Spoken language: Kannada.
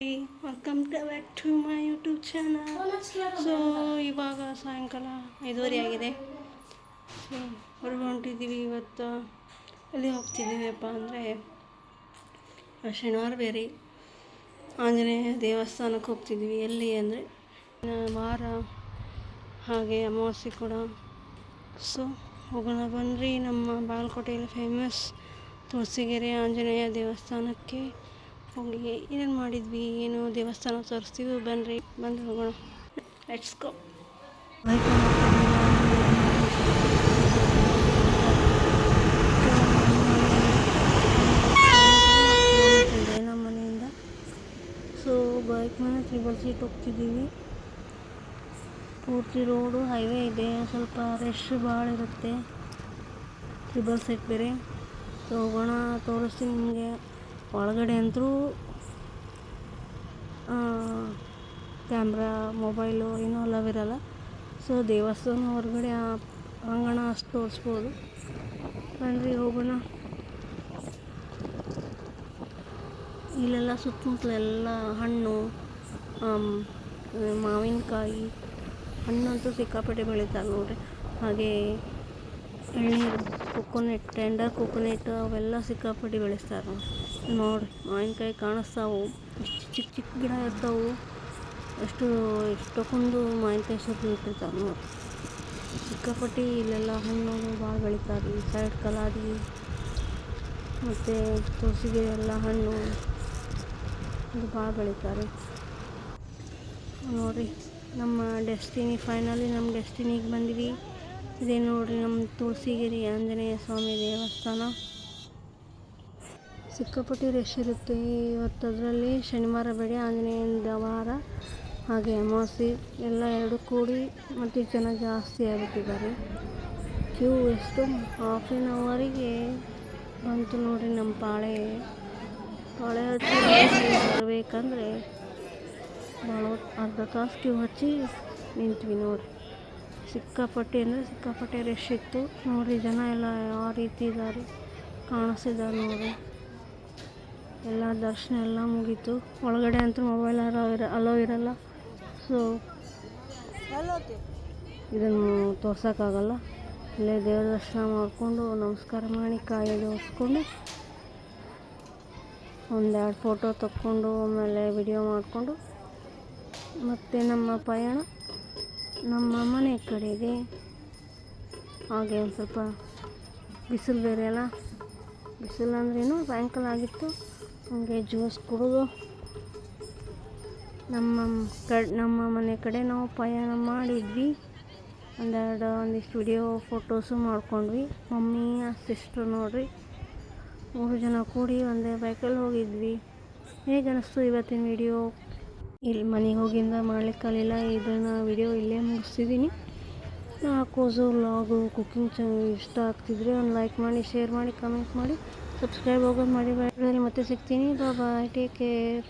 Welcome back to my YouTube channel so ಇವಾಗ ಸಾಯಂಕಾಲ ಐದುವರೆ ಆಗಿದೆ. ಸೊ ಹೊರಗೆ ಹೊಂಟಿದ್ದೀವಿ ಇವತ್ತು. ಅಲ್ಲಿ ಹೋಗ್ತಿದ್ದೀವಿಪ್ಪ ಅಂದರೆ ಶನಿವಾರ ಬೇರೆ. ಆಂಜನೇಯ ದೇವಸ್ಥಾನಕ್ಕೆ ಹೋಗ್ತಿದ್ದೀವಿ. ಎಲ್ಲಿ ಅಂದರೆ ವಾರ ಹಾಗೆ ಅಮಾವಾಸ್ಯೆ ಕೂಡ. ಸೊ ಹೋಗೋಣ ಬನ್ನಿರಿ ನಮ್ಮ ಬಾಗಲಕೋಟೆಯಲ್ಲಿ ಫೇಮಸ್ ತುಳಸಿಗೆರೆ ಆಂಜನೇಯ ದೇವಸ್ಥಾನಕ್ಕೆ. ಹೋಗಿ ಏನೇನು ಮಾಡಿದ್ವಿ, ಏನು ದೇವಸ್ಥಾನ ತೋರಿಸ್ತೀವಿ ಬನ್ನಿರಿ ಬಂದು ಹೋಗೋಣ. ಲೆಟ್ಸ್ ಗೋ ನಮ್ಮ ಮನೆಯಿಂದ ಸೊ ಬೈಕ್ ಮೇಲೆ ಸೀಟ್ ಹೋಗ್ತಿದ್ದೀವಿ. ಪೂರ್ತಿ ರೋಡು ಹೈವೇ ಇದೆ. ಸ್ವಲ್ಪ ರಶ್ ಭಾಳ ಇರುತ್ತೆ. ತ್ರಿಬಲ್ ಸೀಟ್ ಬೇರೆ. ಸೊ ಹೋಗೋಣ, ತೋರಿಸ್ತೀನಿ ನಿಮಗೆ. ಒಳಗಡೆ ಅಂತೂ ಕ್ಯಾಮ್ರಾ, ಮೊಬೈಲು ಏನೂ ಅಲವ್ ಇರಲ್ಲ. ಸೊ, ದೇವಸ್ಥಾನ ಹೊರಗಡೆ ಆ ಅಂಗಣ ಅಷ್ಟು ತೋರಿಸ್ಬೋದು. ಬನ್ನಿರಿ ಹೋಗೋಣ. ಇಲ್ಲೆಲ್ಲ ಸುತ್ತಮುತ್ತಲೆಲ್ಲ ಹಣ್ಣು ಮಾವಿನಕಾಯಿ, ಹಣ್ಣಂತೂ ಸಿಕ್ಕಾಪಟ್ಟೆ ಬೆಳೀತಾರೆ ನೋಡ್ರಿ. ಹಾಗೆ ಎಳ್ನೀರು, ಕೊಕೊನೆಟ್, ಟೆಂಡರ್ ಕೊಕೊನೆಟ್ ಅವೆಲ್ಲ ಸಿಕ್ಕಾಪಟ್ಟೆ ಬೆಳೆಸ್ತಾರೆ ನೋಡ್ರಿ ಮಾವಿನಕಾಯಿ ಕಾಣಿಸ್ತಾವು. ಎಷ್ಟು ಚಿಕ್ಕ ಚಿಕ್ಕ ಗಿಡ ಇರ್ತಾವು. ಎಷ್ಟು ಎಷ್ಟೊಂದು ಮಾವಿನಕಾಯಿ ಸೊಪ್ಪು ಇಟ್ಟಿರ್ತಾವೆ ನೋಡಿ. ಸಿಕ್ಕಾಪಟ್ಟಿ ಇಲ್ಲೆಲ್ಲ ಹಣ್ಣು ಭಾಳ ಬೆಳಿತಾರೆ ಈ ಸೈಡ್ ಕಲಾದಿ ಮತ್ತು ತುಳಸಿಗೆ ಎಲ್ಲ ಹಣ್ಣು ಇದು ಭಾಳ ಬೆಳಿತಾರೆ ನೋಡಿರಿ, ನಮ್ಮ ಡೆಸ್ಟಿನಿ ಫೈನಲಿ ನಮ್ಮ ಡೆಸ್ಟಿನಿಗೆ ಬಂದ್ವಿ. ಇದೇ ನೋಡಿರಿ ನಮ್ಮ ತುಳಸಿಗಿರಿ ಆಂಜನೇಯ ಸ್ವಾಮಿ ದೇವಸ್ಥಾನ. ಸಿಕ್ಕಾಪಟ್ಟೆ ರಶ್ ಇರುತ್ತೆ. ಇವತ್ತು ಅದರಲ್ಲಿ ಶನಿವಾರ ಬೆಳೆ ಆಂಜನೇಯನ ವಾರ ಹಾಗೆ ಅಮಾವಾಸ್ಯೆ ಎಲ್ಲ ಎರಡು ಕೂಡಿ ಮತ್ತು ಜನ ಜಾಸ್ತಿ ಆಗಿಬಿಟ್ಟಿದ್ದಾರೆ. ಕ್ಯೂ ಎಷ್ಟು ಹಾಫ್ ಆನ್ ಅವರಿಗೆ ಬಂತು ನೋಡಿ ನಮ್ಮ ಪಾಳೆ. ಪಾಳೆ ಹಚ್ಚಿ ಬರಬೇಕಂದ್ರೆ ಭಾಳ ಅರ್ಧ ತಾಸು ಕ್ಯೂ ಹಚ್ಚಿ ನಿಂತ್ವಿ ನೋಡಿ ಸಿಕ್ಕಾಪಟ್ಟೆ ಅಂದರೆ ಸಿಕ್ಕಾಪಟ್ಟೆ ರಶ್ ಇತ್ತು. ನೋಡಿ ಜನ ಎಲ್ಲ ಯಾವ ರೀತಿ ಇದ್ದಾರೆ. ಕಾಣಿಸಿದ್ದಾರೆ ನೋಡ್ರಿ. ಎಲ್ಲ ದರ್ಶನ ಎಲ್ಲ ಮುಗೀತು. ಒಳಗಡೆ ಅಂತೂ ಮೊಬೈಲ್ ಅಲೋ ಇರ ಅಲೋ ಇರಲ್ಲ. ಸೊ ಇದನ್ನು ತೋರ್ಸೋಕ್ಕಾಗಲ್ಲ. ಇಲ್ಲೇ ದೇವ್ರ ದರ್ಶನ ಮಾಡಿಕೊಂಡು ನಮಸ್ಕಾರ ಮಾಡಿ ಕಾಯಿ ಜೋಡಿಸ್ಕೊಂಡು ಒಂದೆರಡು ಫೋಟೋ ತಕ್ಕೊಂಡು ಆಮೇಲೆ ವಿಡಿಯೋ ಮಾಡಿಕೊಂಡು ಮತ್ತು ನಮ್ಮ ಪಯಣ ನಮ್ಮ ಮನೆ ಕಡೆಗೆ. ಹಾಗೆ ಒಂದು ಸ್ವಲ್ಪ ಬಿಸಿಲು ಬೇರೆ ಅಲ್ಲ. ಬಿಸಿಲು ಅಂದ್ರೇನು ಸಾಯಂಕಾಲ ಆಗಿತ್ತು ಹಾಗೆ ಜ್ಯೂಸ್ ಕುಡಿದು ನಮ್ಮ ಕಡ್, ನಮ್ಮ ಮನೆ ಕಡೆ ನಾವು ಪಯಣ ಮಾಡಿದ್ವಿ. ಒಂದೆರಡು, ಒಂದಿಷ್ಟು ವಿಡಿಯೋ ಫೋಟೋಸು ಮಾಡ್ಕೊಂಡ್ವಿ. ಮಮ್ಮಿ, ಸಿಸ್ಟ್ರು ನೋಡ್ರಿ, ಮೂರು ಜನ ಕೂಡಿ ಒಂದೇ ಬೈಕಲ್ಲಿ ಹೋಗಿದ್ವಿ. ಹೇಗೆ ಅನ್ನಿಸ್ತು ಇವತ್ತಿನ ವಿಡಿಯೋ? ಇಲ್ಲಿ ಮನೆಗೆ ಹೋಗಿಂದ ಮಾಡ್ಲಿಕ್ಕಾಗಲಿಲ್ಲ ಇದನ್ನು ವಿಡಿಯೋ ಇಲ್ಲೇ ಮುಗಿಸ್ತಿದ್ದೀನಿ ಹಾಕೋಸು ವ್ಲಾಗು ಕುಕ್ಕಿಂಗ್ ಚ ಇಷ್ಟ ಆಗ್ತಿದ್ರೆ ಒಂದು ಲೈಕ್ ಮಾಡಿ ಶೇರ್ ಮಾಡಿ ಕಮೆಂಟ್ ಮಾಡಿ ಸಬ್ಸ್ಕ್ರೈಬ್ ಹೋಗೋದು ಮಾಡಿ ಮತ್ತೆ ಸಿಗ್ತೀನಿ. Bye take care